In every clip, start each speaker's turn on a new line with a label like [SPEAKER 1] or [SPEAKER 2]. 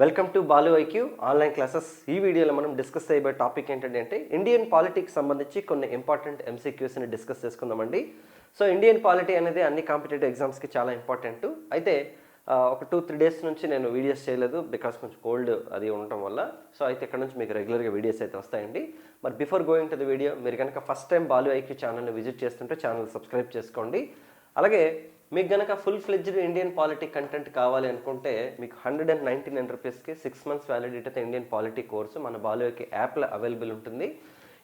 [SPEAKER 1] Welcome to Balu IQ online classes ఈ వీడియోలో మనం డిస్కస్ చేయబోయే టాపిక్ ఏంటంటే అంటే ఇండియన్ పాలిటిక్స్ సంబంధించి కొన్ని ఇంపార్టెంట్ ఎంసీక్యూస్ని డిస్కస్ చేసుకుందామండి. సో ఇండియన్ పాలిటీ అనేది అన్ని కాంపిటేటివ్ ఎగ్జామ్స్కి చాలా ఇంపార్టెంట్ అయితే ఒక టూ త్రీ డేస్ నుంచి నేను వీడియోస్ చేయలేదు బికాస్ కొంచెం కోల్డ్ అది ఉండటం వల్ల. సో అయితే ఇక్కడ నుంచి మీకు రెగ్యులర్గా వీడియోస్ అయితే వస్తాయండి. మరి before going to the video మీరు కనుక ఫస్ట్ టైం బాలు ఐక్యూ ఛానల్ని విజిట్ చేస్తుంటే ఛానల్ సబ్స్క్రైబ్ చేసుకోండి. అలాగే మీకు గనక full fledged Indian politic content కావాలి అనుకుంటే మీకు హండ్రెడ్ అండ్ నైంటీ నైన్ రూపీస్కి సిక్స్ మంత్స్ వ్యాలిడిటీతో ఇండియన్ పాలిటీ కోర్సు మన బాలోకి యాప్లో అవైలబుల్ ఉంటుంది.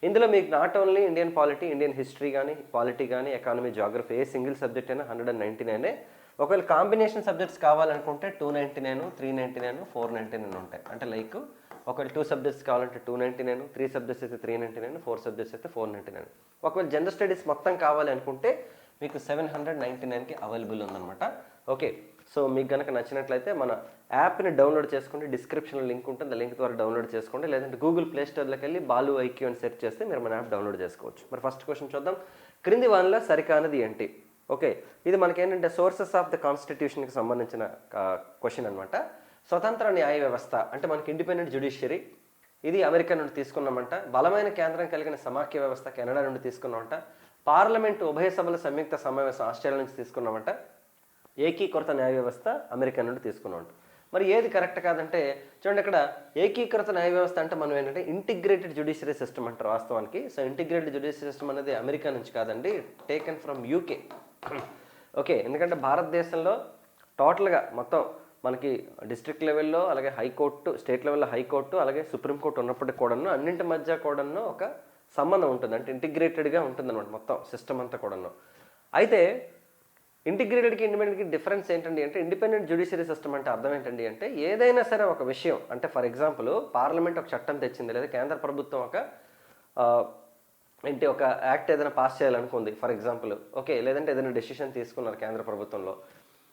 [SPEAKER 1] ఇందులో మీకు not only Indian polity Indian history కానీ పాలిటీ కానీ economy geography a single subject అయినా హండ్రెడ్ అండ్ నైంటీ నైనే ఒకవేళ కాంబినేషన్ సబ్జెక్ట్స్ కావాలనుకుంటే two ninety nine three ninety nine four ninety nine ఉంటాయి. అంటే లైక్ ఒకవేళ టూ సబ్జెక్ట్స్ కావాలంటే two ninety nine three subjects అయితే three ninety nine four subjects అయితే ఫోర్ నైంటీ నైన్ ఒకవేళ జనరల్ స్టడీస్ మొత్తం కావాలి అనుకుంటే మీకు సెవెన్ హండ్రెడ్ నైంటీ నైన్కి అవైలబుల్ ఉందన్నమాట. ఓకే సో మీకు కనుక నచ్చినట్లయితే మన యాప్ని డౌన్లోడ్ చేసుకోండి డిస్క్రిప్షన్లో లింక్ ఉంటుంది లింక్ ద్వారా డౌన్లోడ్ చేసుకోండి. లేదంటే గూగుల్ ప్లే స్టోర్లోకి వెళ్ళి బాలు ఐక్యూ అని సెర్చ్ చేస్తే మీరు మన యాప్ డౌన్లోడ్ చేసుకోవచ్చు. మరి ఫస్ట్ క్వశ్చన్ చూద్దాం. క్రింది వానిలో సరికానది ఏంటి? ఓకే ఇది మనకేంటంటే సోర్సెస్ ఆఫ్ ద కాన్స్టిట్యూషన్కి సంబంధించిన క్వశ్చన్ అనమాట స్వతంత్ర న్యాయ వ్యవస్థ అంటే మనకి ఇండిపెండెంట్ జ్యుడిషియరీ ఇది అమెరికా నుండి తీసుకున్నామంట. బలమైన కేంద్రం కలిగిన సమాఖ్య వ్యవస్థ కెనడా నుండి తీసుకున్నామంట. పార్లమెంటు ఉభయ సభల సంయుక్త సమావేశం ఆస్ట్రేలియా నుంచి తీసుకున్నామంట. ఏకీకృత న్యాయ వ్యవస్థ అమెరికా నుండి తీసుకున్నామంట. మరి ఏది కరెక్ట్ కాదంటే చూడండి ఇక్కడ ఏకీకృత న్యాయ వ్యవస్థ అంటే మనం ఏంటంటే ఇంటిగ్రేటెడ్ జ్యుడిషియరీ సిస్టమ్ అంటారు వాస్తవానికి. సో ఇంటిగ్రేటెడ్ జ్యుడిషియరీ సిస్టమ్ అనేది అమెరికా నుంచి కాదండి టేకెన్ ఫ్రమ్ యూకే ఓకే ఎందుకంటే భారతదేశంలో టోటల్గా మొత్తం మనకి డిస్ట్రిక్ట్ లెవెల్లో అలాగే హైకోర్టు స్టేట్ లెవెల్లో హైకోర్టు అలాగే సుప్రీంకోర్టు ఉన్నప్పటికీ కూడాను అన్నింటి మధ్య కూడాను ఒక సంబంధం ఉంటుంది. అంటే ఇంటిగ్రేటెడ్గా ఉంటుందన్నమాట మొత్తం సిస్టమ్ అంతా కూడాను. అయితే ఇంటిగ్రేటెడ్కి ఇండిపెండెంట్కి డిఫరెన్స్ ఏంటండి అంటే ఇండిపెండెంట్ జ్యుడిషియరీ సిస్టమ్ అంటే అర్థం ఏంటండి అంటే ఏదైనా సరే ఒక విషయం అంటే ఫర్ ఎగ్జాంపుల్ పార్లమెంట్ ఒక చట్టం తెచ్చింది లేదా కేంద్ర ప్రభుత్వం ఒక ఏంటి ఒక యాక్ట్ ఏదైనా పాస్ చేయాలనుకుంది ఫర్ ఎగ్జాంపుల్ ఓకే లేదంటే ఏదైనా డెసిషన్ తీసుకున్నారు కేంద్ర ప్రభుత్వంలో.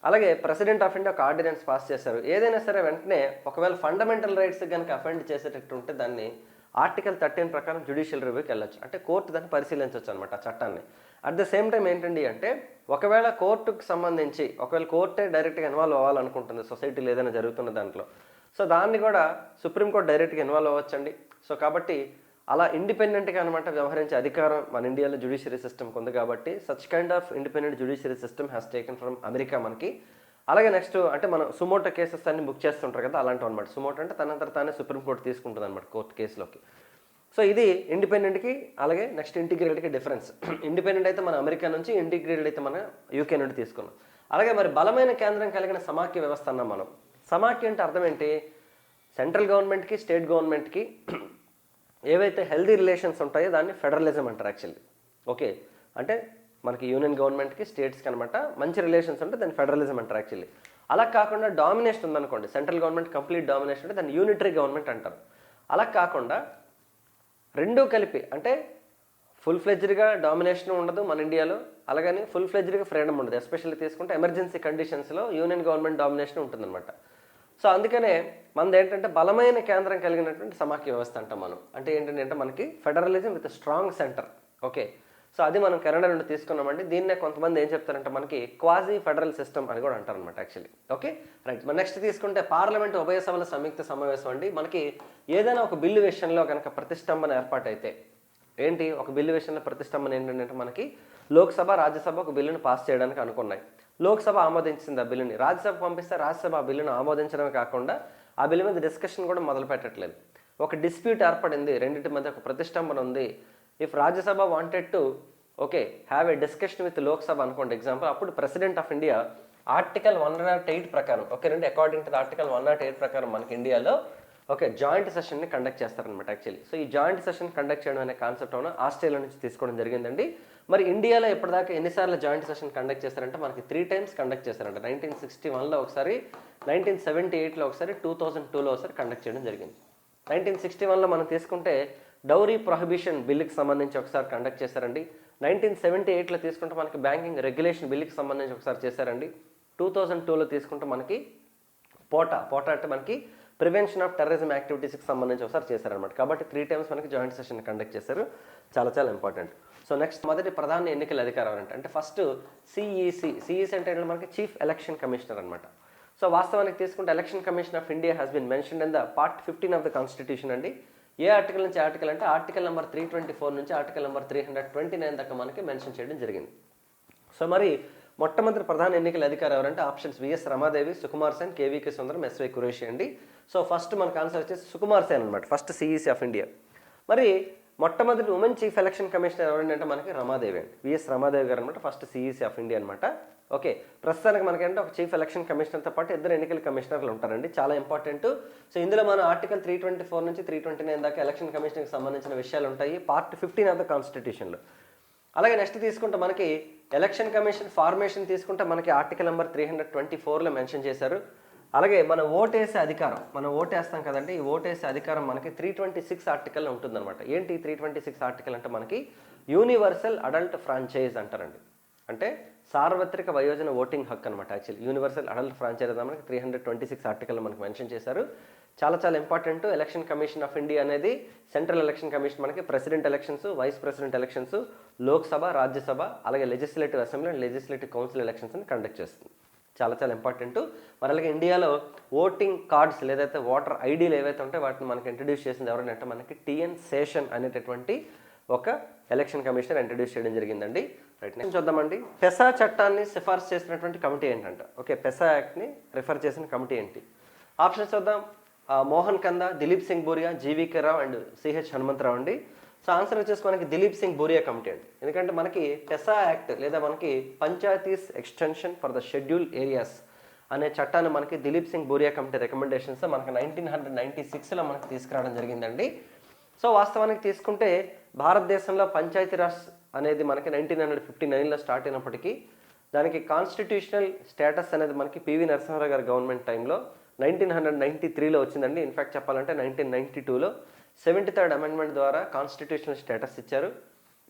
[SPEAKER 1] అలాగే ప్రెసిడెంట్ ఆఫ్ ఇండియా ఒక ఆర్డినెన్స్ పాస్ చేశారు. ఏదైనా సరే వెంటనే ఒకవేళ ఫండమెంటల్ రైట్స్ కనుక అఫెండ్ చేసేటట్టు ఉంటే దాన్ని ఆర్టికల్ థర్టీన్ ప్రకారం జ్యుడిషియల్ రివ్యూకి వెళ్ళొచ్చు. అంటే కోర్టు దాన్ని పరిశీలించవచ్చు అనమాట ఆ చట్టాన్ని. అట్ ద సేమ్ టైం ఏంటండి అంటే ఒకవేళ కోర్టుకు సంబంధించి ఒకవేళ కోర్టే డైరెక్ట్గా ఇన్వాల్వ్ అవ్వాలనుకుంటుంది సొసైటీలో ఏదైనా జరుగుతున్న దాంట్లో. సో దాన్ని కూడా సుప్రీంకోర్టు డైరెక్ట్గా ఇన్వాల్వ్ అవ్వచ్చండి. సో కాబట్టి అలా ఇండిపెండెంట్గా అనమాట వ్యవహరించే అధికారం మన ఇండియాలో జ్యుడిషియరీ సిస్టమ్కి ఉంది కాబట్టి such kind of independent judiciary system has taken from America మనకి. అలాగే నెక్స్ట్ అంటే మనం సుమోటో కేసెస్ అన్ని బుక్ చేస్తుంటారు కదా అలాంటివి అనమాట సుమోటో అంటే తనంతట తానే సుప్రీంకోర్టు తీసుకుంటుంది అనమాట కోర్టు కేసులోకి. సో ఇది ఇండిపెండెంట్కి అలాగే నెక్స్ట్ ఇంటిగ్రేటెడ్కి డిఫరెన్స్. ఇండిపెండెంట్ అయితే మన అమెరికా నుంచి ఇంటిగ్రేటెడ్ అయితే మన యూకే నుండి తీసుకున్నాం. అలాగే మరి బలమైన కేంద్రం కలిగిన సమాఖ్య వ్యవస్థ అన్నాం మనం. సమాఖ్య అంటే అర్థం ఏంటి? సెంట్రల్ గవర్నమెంట్కి స్టేట్ గవర్నమెంట్కి ఏవైతే హెల్దీ రిలేషన్స్ ఉంటాయో దాన్ని ఫెడరలిజం అంటారు యాక్చువల్లీ. ఓకే? అంటే మనకి యూనియన్ గవర్నమెంట్కి స్టేట్స్కి అనమాట మంచి రిలేషన్స్ ఉంటే దాన్ని ఫెడరలిజం అంటారు యాక్చువల్లీ. అలా కాకుండా డామినేషన్ ఉందనుకోండి సెంట్రల్ గవర్నమెంట్ కంప్లీట్ డామినేషన్ అంటే దాన్ని యూనిటరీ గవర్నమెంట్ అంటారు. అలా కాకుండా రెండూ కలిపి అంటే ఫుల్ ఫ్లెజ్డ్గా డామినేషన్ ఉండదు మన ఇండియాలో అలాగని ఫుల్ ఫ్లెజ్డ్గా ఫ్రీడమ్ ఉండదు. ఎస్పెషల్లీ తీసుకుంటే ఎమర్జెన్సీ కండిషన్స్లో యూనియన్ గవర్నమెంట్ డామినేషన్ ఉంటుందన్నమాట. సో అందుకనే మనది ఏంటంటే బలమైన కేంద్రం కలిగినటువంటి సమాఖ్య వ్యవస్థ అంటాం మనం. అంటే ఏంటంటే అంటే మనకి federalism with strong centre. Okay? So అది మనం కెనడా నుండి తీసుకున్నామండి. దీన్నే కొంతమంది ఏం చెప్తారంటే మనకి క్వాజీ ఫెడరల్ సిస్టమ్ అని కూడా అంటారు అనమాట యాక్చువల్లీ. ఓకే? రైట్. మరి నెక్స్ట్ తీసుకుంటే పార్లమెంట్ ఉభయ సభల సంయుక్త సమావేశం అండి. మనకి ఏదైనా ఒక బిల్లు విషయంలో కనుక ప్రతిష్టంభన ఏర్పాటైతే ఏంటి? ఒక బిల్లు విషయంలో ప్రతిష్టంభన ఏంటంటే మనకి లోక్సభ రాజ్యసభ ఒక బిల్లును పాస్ చేయడానికి అనుకున్నాయి. లోక్సభ ఆమోదించింది ఆ బిల్లుని. రాజ్యసభ పంపిస్తే రాజ్యసభ ఆ బిల్లును ఆమోదించడమే కాకుండా ఆ బిల్లు మీద డిస్కషన్ కూడా మొదలు పెట్టట్లేదు ఒక డిస్ప్యూట్ ఏర్పడింది. రెండింటి మధ్య ఒక ప్రతిష్టంభన ఉంది. If Rajya Sabha wanted to okay have a discussion with Lok Sabha అనుకోండి ఎగ్జాంపుల్ అప్పుడు president of India article one not eight ప్రకారం ఓకే రెండు according to article one not eight ప్రకారం మనకి ఇండియాలో ఓకే జాయింట్ సెషన్ని కండక్ట్ చేస్తారనమాట యాక్చువల్లీ సో ఈ జాయింట్ సెషన్ కండక్ట్ చేయడం అనే కాన్సెప్ట్ అవును ఆస్ట్రేలియా నుంచి తీసుకోవడం జరిగిందండి. మరి ఇండియాలో ఇప్పటిదాకా ఎన్నిసార్లు జాయింట్ సెషన్ కండక్ట్ చేస్తారంటే మనకి త్రీ టైమ్స్ కండక్ట్ చేస్తారంట. నైన్టీన్ సిక్స్టీ వన్లో ఒకసారి నైన్టీన్ సెవెంటీ ఎయిట్లో ఒకసారి టూ థౌసండ్ టూలో ఒకసారి కండక్ట్ చేయడం జరిగింది. నైన్టీన్ సిక్స్టీ వన్లో మనం తీసుకుంటే డౌరీ ప్రొహిబిషన్ బిల్లుకి సంబంధించి ఒకసారి కండక్ట్ చేశారండి. నైన్టీన్ సెవెంటీ ఎయిట్లో తీసుకుంటే మనకి బ్యాంకింగ్ రెగ్యులేషన్ బిల్లుకి సంబంధించి ఒకసారి చేశారండి. టూ థౌజండ్ టూలో తీసుకుంటే మనకి పోటా పోటా అంటే మనకి ప్రివెన్షన్ ఆఫ్ టెర్రరిజం యాక్టివిటీస్కి సంబంధించి ఒకసారి చేశారనమాట కాబట్టి త్రీ టైమ్స్ మనకి జాయింట్ సెషన్ కండక్ట్ చేశారు. చాలా చాలా ఇంపార్టెంట్. సో నెక్స్ట్ మొదటి ప్రధాన ఎన్నికల అధికారం అంటే అంటే first C E C C E C అంటే మనకి చీఫ్ ఎలక్షన్ కమిషనర్ అనమాట సో వాస్తవానికి తీసుకుంటే election commission of India has been mention in the part fifteen of the constitution అండి. ఏ ఆర్టికల్ నుంచి ఆర్టికల్ అంటే article number three twenty four నుంచి article number three hundred twenty nine దాకా మనకి మెన్షన్ చేయడం జరిగింది. సో మరి మొట్టమొదటి ప్రధాన ఎన్నికల అధికారి ఎవరంటే options V S Ramadevi Sukumar Sen K V K Sundaram S Y Qureshi అండి. సో ఫస్ట్ మనకు ఆన్సర్ వచ్చేసి సుకుమార్ సేన్ అనమాట ఫస్ట్ సిఈసి ఆఫ్ ఇండియా. మరి మొట్టమొదటి ఉమెన్ చీఫ్ ఎలక్షన్ కమిషనర్ ఎవరంటే మనకి రమాదేవి అండి. విఎస్ రమాదేవి గారు అనమాట first C E C of India అనమాట ఓకే. ప్రస్తుతానికి మనకంటే ఒక చీఫ్ ఎలక్షన్ కమిషనర్తో పాటు ఇద్దరు ఎన్నికల కమిషనర్లు ఉంటారండి. చాలా ఇంపార్టెంట్ సో ఇందులో మన ఆర్టికల్ త్రీ ట్వంటీ ఫోర్ నుంచి త్రీ ట్వంటీ నైన్ దాకా ఎలక్షన్ కమిషన్కి సంబంధించిన విషయాలు ఉంటాయి. పార్ట్ ఫిఫ్టీన్ ఆఫ్ ద కాన్స్టిట్యూషన్లో అలాగే నెక్స్ట్ తీసుకుంటే మనకి ఎలక్షన్ కమిషన్ ఫార్మేషన్ తీసుకుంటే మనకి article number three hundred twenty ఫోర్లో మెన్షన్ చేశారు. అలాగే మన ఓటేసే అధికారం మనం ఓటేస్తాం కదండి. ఈ ఓటేసే అధికారం మనకి త్రీ ట్వంటీ సిక్స్ ఆర్టికల్ ఉంటుందన్నమాట. ఏంటి త్రీ ట్వంటీ సిక్స్ ఆర్టికల్ అంటే మనకి యూనివర్సల్ అడల్ట్ ఫ్రాంచైజ్ అంటారండి. అంటే సార్వత్రిక వయోజన ఓటింగ్ హక్కు అనమాట యాక్చువల్లీ యూనివర్సల్ అడల్ట్ ఫ్రాంచైజ్ అనేది మనకి three hundred twenty six article మనకి మెన్షన్ చేశారు. చాలా చాలా important election commission of India అనేది సెంట్రల్ ఎలక్షన్ కమిషన్ మనకి president elections vice president elections Lok Sabha Rajya Sabha అలాగే legislative assembly and legislative council ఎలక్షన్స్ని conduct చేస్తుంది. చాలా చాలా ఇంపార్టెంట్ మరి అలాగే ఇండియాలో ఓటింగ్ కార్డ్స్ లేదైతే ఓటర్ ఐడీలు ఏవైతే ఉంటాయో వాటిని మనకి ఇంట్రడ్యూస్ చేసింది ఎవరంటే మనకి టిఎన్ సేషన్ అనేటటువంటి ఒక ఎలక్షన్ కమిషనర్ ఇంట్రడ్యూస్ చేయడం జరిగిందండి. రైట్ నేను చూద్దామండి. పెసా చట్టాన్ని సిఫార్సు చేసినటువంటి కమిటీ ఏంటంట? ఓకే పెసా యాక్ట్ని రిఫర్ చేసిన కమిటీ ఏంటి? ఆప్షన్స్ చూద్దాం. Mohan Kanda Dilip Singh Bhuria G V K Rao and C H Hanumantharao అండి. సో ఆన్సర్ వచ్చేసి మనకి దిలీప్ సింగ్ బూరియా కమిటీ అండి. ఎందుకంటే మనకి పెసా యాక్ట్ లేదా మనకి panchayats extension for the schedule areas అనే చట్టాన్ని మనకి దిలీప్ సింగ్ బూరియా కమిటీ రికమెండేషన్స్ మనకి నైన్టీన్ హండ్రెడ్ నైంటీ సిక్స్లో మనకి తీసుకురావడం జరిగిందండి. సో వాస్తవానికి తీసుకుంటే భారతదేశంలో పంచాయతీరాజ్ అనేది మనకి నైన్టీన్ హండ్రెడ్ ఫిఫ్టీ నైన్లో స్టార్ట్ అయినప్పటికీ దానికి కాన్స్టిట్యూషనల్ స్టేటస్ అనేది మనకి పివి నరసింహారావు గారి గవర్నమెంట్ టైంలో నైన్టీన్ హండ్రెడ్ నైన్టీ త్రీలో వచ్చిందండి. ఇన్ఫ్యాక్ట్ చెప్పాలంటే నైన్టీన్ నైన్టీ టూలో సెవెంటీ థర్డ్ అమెండ్మెంట్ ద్వారా కాన్స్టిట్యూషనల్ స్టేటస్ ఇచ్చారు.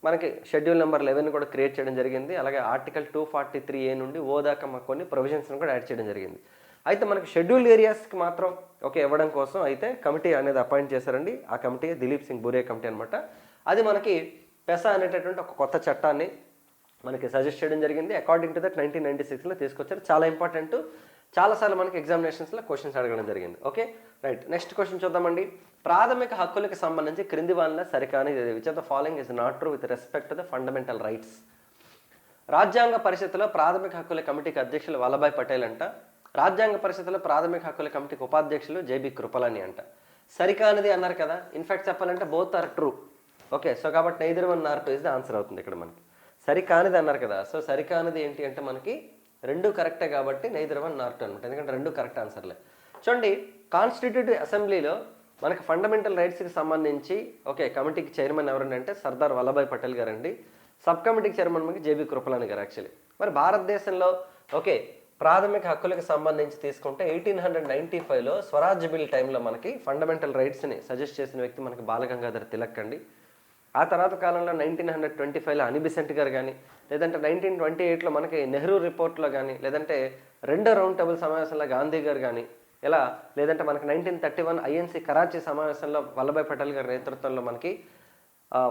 [SPEAKER 1] మనకి షెడ్యూల్ నెంబర్ లెవెన్ కూడా క్రియేట్ చేయడం జరిగింది. అలాగే article two forty three A నుండి ఓ దాకా మాకు కొన్ని ప్రొవిజన్స్ని కూడా యాడ్ చేయడం జరిగింది. అయితే మనకి షెడ్యూల్ ఏరియాస్కి మాత్రం ఓకే ఇవ్వడం కోసం అయితే కమిటీ అనేది అపాయింట్ చేశారండి. ఆ కమిటీ దిలీప్ సింగ్ బూరే కమిటీ అనమాట అది మనకి పెసా అనేటటువంటి ఒక కొత్త చట్టాన్ని మనకి సజెస్ట్ చేయడం జరిగింది. According to that nineteen ninety సిక్స్లో తీసుకొచ్చారు. చాలా ఇంపార్టెంట్ చాలాసార్లు మనకి ఎగ్జామినేషన్స్లో క్వశ్చన్స్ అడగడం జరిగింది. ఓకే రైట్ నెక్స్ట్ క్వశ్చన్ చూద్దామండి. ప్రాథమిక హక్కులకు సంబంధించి క్రింది వాళ్ళ సరికాని which of the following is not true with respect to the fundamental rights రాజ్యాంగ పరిషత్తులో ప్రాథమిక హక్కుల కమిటీకి అధ్యక్షులు వల్లభాయ్ పటేల్ అంట. రాజ్యాంగ పరిషత్తులో ప్రాథమిక హక్కుల కమిటీకి ఉపాధ్యక్షులు జేబీ కృపలాని అంట. సరికానిది అన్నారు కదా. ఇన్ఫాక్ట్ చెప్పాలంటే both are true okay so కాబట్టి neither one nor two is the answer అవుతుంది ఇక్కడ మనకి. సరికానిది అన్నారు కదా సో సరికానిది ఏంటి అంటే మనకి రెండు కరెక్టే కాబట్టి నైదర్ వన్ నార్ టూ అనమాట ఎందుకంటే రెండు కరెక్ట్ ఆన్సర్లే చూడండి కాన్స్టిట్యూటివ్ అసెంబ్లీలో మనకి ఫండమెంటల్ రైట్స్కి సంబంధించి ఓకే కమిటీకి చైర్మన్ ఎవరండి అంటే సర్దార్ వల్లభాయ్ పటేల్ గారండి. సబ్ కమిటీకి చైర్మన్ మనకి జేబీ కృపలాని గారు యాక్చువల్లీ మరి భారతదేశంలో ఓకే ప్రాథమిక హక్కులకు సంబంధించి తీసుకుంటే ఎయిటీన్ హండ్రెడ్ నైంటీ ఫైవ్లో స్వరాజ్య బిల్ టైంలో మనకి ఫండమెంటల్ రైట్స్ని సజెస్ట్ చేసిన వ్యక్తి మనకి బాలగంగాధర్ తిలక్ అండి. ఆ తర్వాత కాలంలో నైన్టీన్ హండ్రెడ్ ట్వంటీ ఫైవ్లో అనిబిసెంట్ గారు కానీ లేదంటే నైన్టీన్ ట్వంటీ ఎయిట్లో మనకి నెహ్రూ రిపోర్ట్లో కానీ లేదంటే రెండో రౌండ్ టేబుల్ సమావేశంలో గాంధీ గారు కానీ ఇలా లేదంటే మనకి nineteen thirty one INC Karachi సమావేశంలో వల్లభాయ్ పటేల్ గారి నేతృత్వంలో మనకి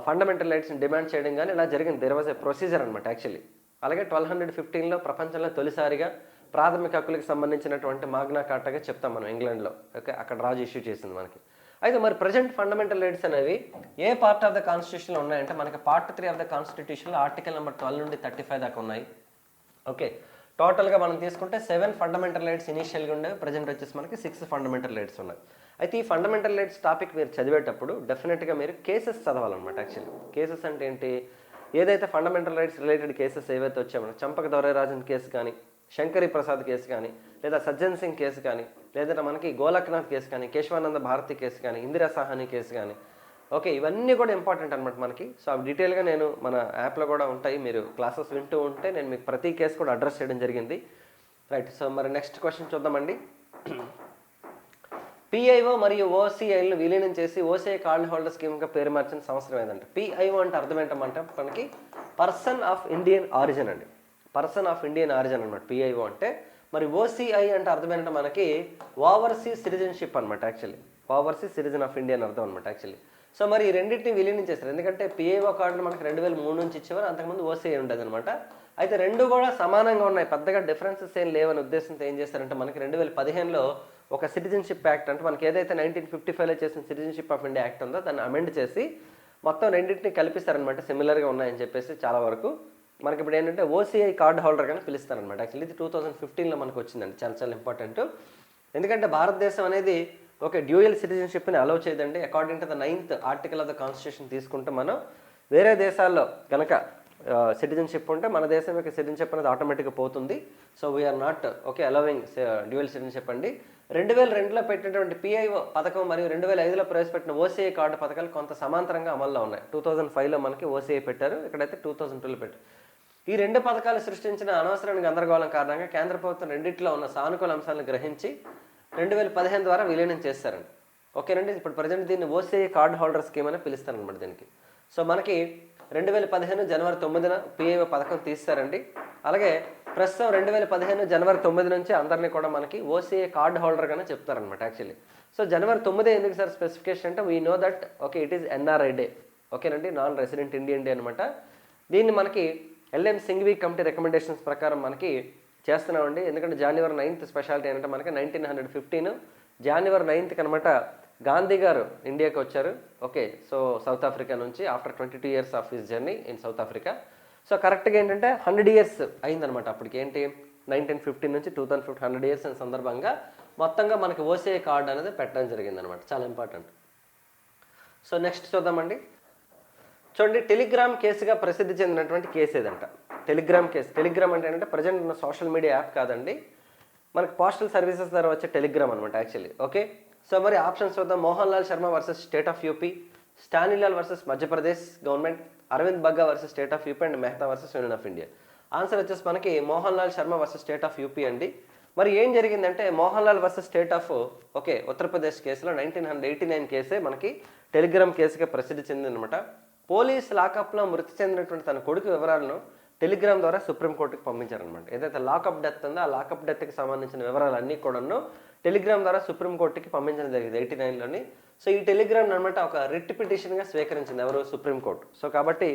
[SPEAKER 1] ఫండమెంటల్ రైట్స్ని డిమాండ్ చేయడం కానీ ఇలా జరిగింది. దెర్ వాజ్ ఏ ప్రొసీజర్ అనమాట యాక్చువల్లీ అలాగే ట్వెల్వ్ హండ్రెడ్ ఫిఫ్టీన్లో ప్రపంచంలో తొలిసారిగా ప్రాథమిక హక్కులకు సంబంధించినటువంటి మాగ్నా కార్టాగా చెప్తాం మనం ఇంగ్లాండ్లో. ఓకే అక్కడ రాజు ఇష్యూ చేసింది మనకి. అయితే మరి ప్రజెంట్ ఫండమెంటల్ రైట్స్ అనేవి ఏ పార్ట్ ఆఫ్ ద కాన్స్టిట్యూషన్లో ఉన్నాయంటే మనకి పార్ట్ త్రీ ఆఫ్ ద కాన్స్టిట్యూషన్లో ఆర్టికల్ నెంబర్ ట్వెల్వ్ నుండి థర్టీ ఫైవ్ దాకా ఉన్నాయి. ఓకే టోటల్గా మనం తీసుకుంటే సెవెన్ ఫండమెంటల్ రైట్స్ ఇనిషియల్గా ఉండేవి ప్రజెంట్ వచ్చేసి మనకి సిక్స్ ఫండమెంటల్ రైట్స్ ఉన్నాయి. అయితే ఈ ఫండమెంటల్ రైట్స్ టాపిక్ మీరు చదివేటప్పుడు డెఫినెట్గా మీరు కేసెస్ చదవాలన్నమాట యాక్చువల్లీ కేసెస్ అంటే ఏంటి? ఏదైతే ఫండమెంటల్ రైట్స్ రిలేటెడ్ కేసెస్ ఏవైతే వచ్చాయో చంపక దొరైరాజన్ కేసు కానీ శంకరి ప్రసాద్ కేసు కానీ లేదా సజ్జన్ సింగ్ కేసు కానీ లేదంటే మనకి గోలక్నాథ్ కేసు కానీ కేశవానంద భారతి కేసు కానీ ఇందిరా సాహాని కేసు కానీ. ఓకే ఇవన్నీ కూడా ఇంపార్టెంట్ అనమాట మనకి. సో అవి డీటెయిల్గా నేను మన యాప్లో కూడా ఉంటాయి. మీరు క్లాసెస్ వింటూ ఉంటే నేను మీకు ప్రతి కేసు కూడా అడ్రస్ చేయడం జరిగింది. రైట్ సో మరి నెక్స్ట్ క్వశ్చన్ చూద్దామండి. పిఐఓ మరియు ఓసీఐలను విలీనం చేసి ఓసీఐ కార్డ్ హోల్డర్ స్కీమ్గా పేరు మార్చిన సంవత్సరం ఏదంటే పిఐఓ అంటే అర్థం ఏంటంటే మనకి పర్సన్ ఆఫ్ ఇండియన్ ఆరిజిన్ అండి. పర్సన్ ఆఫ్ ఇండియన్ ఆరిజిన్ అనమాట పిఐఓ అంటే మరి ఓసీఐ అంటే అర్థం ఏంటంటే మనకి ఓవర్సీ సిటిజన్షిప్ అనమాట actually. Oversea citizen of India అని అర్థం అనమాట యాక్చువల్లీ. సో మరి ఈ రెండింటిని విలీనం చేస్తారు ఎందుకంటే పిఏఓ కార్డులు మనకి రెండు వేల మూడు నుంచి ఇచ్చేవారు అంతకుముందు ఓసీఐ ఉండేది అనమాట అయితే రెండు కూడా సమానంగా ఉన్నాయి. పెద్దగా డిఫరెన్సెస్ ఏం లేవని ఉద్దేశంతో ఏం చేస్తారంటే మనకి రెండు వేల పదిహేనులో ఒక సిటిజన్షిప్ యాక్ట్ అంటే మనకి ఏదైతే నైన్టీన్ ఫిఫ్టీ ఫైవ్లో చేసిన సిటిజన్షిప్ ఆఫ్ ఇండియా యాక్ట్ ఉందో దాన్ని అమెండ్ చేసి మొత్తం రెండింటిని కల్పిస్తారనమాట సిమిలర్గా ఉన్నాయని చెప్పేసి చాలా వరకు. మనకి ఇప్పుడు ఏంటంటే ఓసీఐ కార్డ్ హోల్డర్ కానీ పిలుస్తారనమాట. యాక్చువల్లీ ఇది టూ థౌజండ్ ఫిఫ్టీన్లో మనకు వచ్చిందండి చాలా చాలా ఇంపార్టెంట్ ఎందుకంటే భారతదేశం అనేది ఒక డ్యూయల్ సిటిజన్షిప్ని అలౌ చేయదండి. According to the ninth article of the constitution తీసుకుంటే మనం వేరే దేశాల్లో కనుక సిటిజన్షిప్ ఉంటే మన దేశం యొక్క సిటిజన్షిప్ అనేది ఆటోమేటిక్గా పోతుంది. So we're not okay allowing dual citizenship అండి. రెండు వేల రెండులో పెట్టినటువంటి పిఐఓ పథకం మరియు రెండు వేల ఐదులో ప్రవేశపెట్టిన ఓసీఐ కార్డు పథకాలు కొంత సమాంతరంగా అమల్లో ఉన్నాయి. టూ థౌజండ్ ఫైవ్లో మనకి ఓసీఐ పెట్టారు. ఇక్కడైతే టూ థౌజండ్ టూలో పెట్టారు. ఈ రెండు పథకాలు సృష్టించిన అనవసరమైన గందరగోళం కారణంగా కేంద్ర ప్రభుత్వం రెండింటిలో ఉన్న సానుకూల అంశాలను గ్రహించి రెండు వేల పదిహేను ద్వారా విలీనం చేస్తారండి ఓకేనండి ఇప్పుడు ప్రజెంట్ దీన్ని ఓసీఐ కార్డ్ హోల్డర్ స్కీమ్ అని పిలుస్తారనమాట దీనికి. సో మనకి రెండు వేల పదిహేను జనవరి తొమ్మిదిన పిఏఓ పథకం తీస్తారండి. అలాగే ప్రస్తుతం రెండు వేల పదిహేను జనవరి తొమ్మిది నుంచి అందరినీ కూడా మనకి ఓసీఏ కార్డ్ హోల్డర్గానే చెప్తారనమాట యాక్చువల్లీ. సో జనవరి తొమ్మిది ఎందుకు సార్ స్పెసిఫికేషన్ అంటే we know that okay it is NRI day ఓకేనండి నాన్ రెసిడెంట్ ఇండియన్ డే అనమాట దీన్ని మనకి ఎల్ఎం సింగ్వి కమిటీ రికమెండేషన్స్ ప్రకారం మనకి చేస్తున్నామండి. ఎందుకంటే జనవరి నైన్త్ స్పెషాలిటీ ఏంటంటే మనకి నైన్టీన్ హండ్రెడ్ ఫిఫ్టీన్ జనవరి నైన్త్కి అనమాట గాంధీ గారు ఇండియాకి వచ్చారు. ఓకే సో సౌత్ ఆఫ్రికా నుంచి after twenty two years of his journey in South Africa so కరెక్ట్గా ఏంటంటే హండ్రెడ్ ఇయర్స్ అయిందనమాట అప్పటికి ఏంటి నైన్టీన్ ఫిఫ్టీన్ నుంచి two thousand fifty hundred years అనే సందర్భంగా మొత్తంగా మనకి ఓసీఐ కార్డు అనేది పెట్టడం జరిగిందనమాట. చాలా ఇంపార్టెంట్ సో నెక్స్ట్ చూద్దామండి. చూడండి టెలిగ్రామ్ కేసుగా ప్రసిద్ధి చెందినటువంటి కేసు ఏదంట? టెలిగ్రామ్ కేసు టెలిగ్రామ్ అంటే ఏంటంటే ప్రజెంట్ ఉన్న సోషల్ మీడియా యాప్ కాదండి. మనకు పోస్టల్ సర్వీసెస్ ద్వారా వచ్చే టెలిగ్రామ్ అనమాట యాక్చువల్లీ ఓకే సో మరి ఆప్షన్స్ చూద్దాం. Mohan Lal Sharma versus state of UP Stanilal versus Madhya Pradesh government Arvind Bagga versus state of UP and Mehta versus union of India answer వచ్చేసి మనకి Mohan Lal Sharma versus state of UP అండి. మరి ఏం జరిగిందంటే Mohan Lal versus state of okay Uttar Pradesh కేసులో nineteen hundred eighty nine కేసే మనకి Telegram కేసుగా ప్రసిద్ధి చెందిందనమాట పోలీస్ లాకప్లో మృతి చెందినటువంటి తన కొడుకు వివరాలను టెలిగ్రామ్ ద్వారా సుప్రీంకోర్టుకి పంపించారనమాట ఏదైతే లాకప్ డెత్ ఉందో ఆ లాకప్ డెత్కి సంబంధించిన వివరాలన్నీ కూడాను టెలిగ్రామ్ ద్వారా సుప్రీంకోర్టుకి పంపించడం జరిగింది ఎయిటీ నైన్లోని. సో ఈ టెలిగ్రామ్ అనమాట ఒక రిట్ పిటిషన్గా స్వీకరించింది ఎవరు? సుప్రీంకోర్టు సో కాబట్టి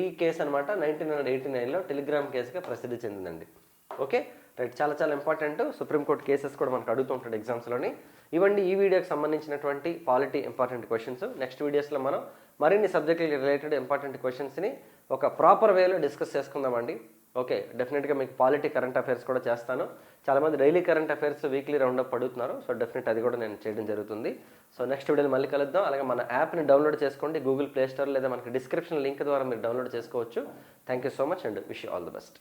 [SPEAKER 1] ఈ కేసు అనమాట నైన్టీన్ హండ్రెడ్ ఎయిటీ నైన్లో టెలిగ్రామ్ కేసుగా ప్రసిద్ధి చెందిందండి. ఓకే? రైట్ చాలా చాలా ఇంపార్టెంట్. సుప్రీంకోర్టు కేసెస్ కూడా మనకు అడుగుతుంటాడు ఎగ్జామ్స్లోని. ఇవ్వండి ఈ వీడియోకి సంబంధించినటువంటి పాలిటీ ఇంపార్టెంట్ క్వశ్చన్స్ నెక్స్ట్ వీడియోస్లో మనం మరిన్ని సబ్జెక్టులకి రిలేటెడ్ ఇంపార్టెంట్ క్వశ్చన్స్ని ఒక ప్రాపర్ వేలో డిస్కస్ చేసుకుందామండి. ఓకే డెఫినెట్గా మీకు పాలిటీ కరెంట్ అఫైర్స్ కూడా చేస్తాను. చాలామంది daily current affairs weekly round up అడుగుతున్నారు. సో డెఫినెట్ అది కూడా నేను చేయడం జరుగుతుంది. సో నెక్స్ట్ వీడియోలో మళ్ళీ కలుద్దాం. అలాగే మన యాప్ని డౌన్లోడ్ చేసుకోండి. గూగుల్ ప్లే స్టోర్ లేదా మనకి డిస్క్రిప్షన్ లింక్ ద్వారా మీరు డౌన్లోడ్ చేసుకోవచ్చు. Thank you so much and wish all the best